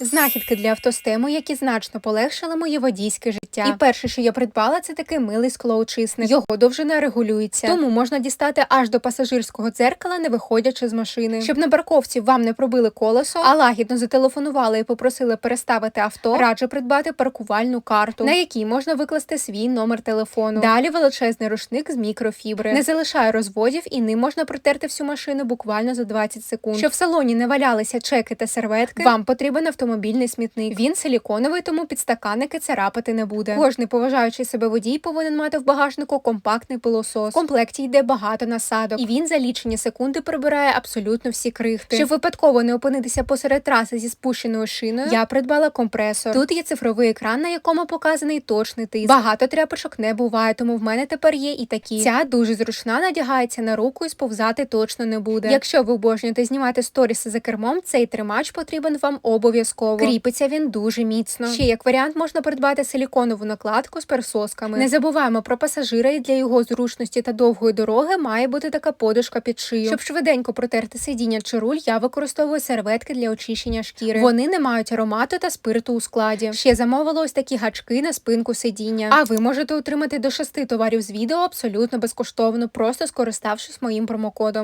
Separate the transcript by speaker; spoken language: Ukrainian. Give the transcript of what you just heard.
Speaker 1: Знахідки для автостему, які значно полегшили моє водійське життя. І перше, що я придбала, це такий милий склоочисник. Його довжина регулюється, тому можна дістати аж до пасажирського дзеркала, не виходячи з машини. Щоб на парковці вам не пробили колесо, а лагідно зателефонували і попросили переставити авто. Раджу придбати паркувальну карту, на якій можна викласти свій номер телефону. Далі величезний рушник з мікрофібри. Не залишає розводів і ним можна протерти всю машину буквально за 20 секунд. Щоб в салоні не валялися чеки та серветки, вам потрібен автомобільний смітник. Він силіконовий, тому підстаканники царапати не буде. Кожний поважаючий себе водій повинен мати в багажнику компактний пилосос. В комплекті йде багато насадок, і він за лічені секунди прибирає абсолютно всі крихти. Щоб випадково не опинитися посеред траси зі спущеною шиною, я придбала компресор. Тут є цифровий екран, на якому показаний точний тиск. Багато тряпочок не буває, тому в мене тепер є і такі. Ця дуже зручна, надягається на руку і сповзати точно не буде. Якщо ви обожнюєте знімати сторіси за кермом, цей тримач потрібен вам обов'язково. Кріпиться він дуже міцно. Ще як варіант можна придбати силіконову накладку з персосками. Не забуваємо про пасажира, і для його зручності та довгої дороги має бути така подушка під шию. Щоб швиденько протерти сидіння чи руль, я використовую серветки для очищення шкіри. Вони не мають аромату та спирту у складі. Ще замовила ось такі гачки на спинку сидіння. А ви можете отримати до шести товарів з відео абсолютно безкоштовно, просто скориставшись моїм промокодом.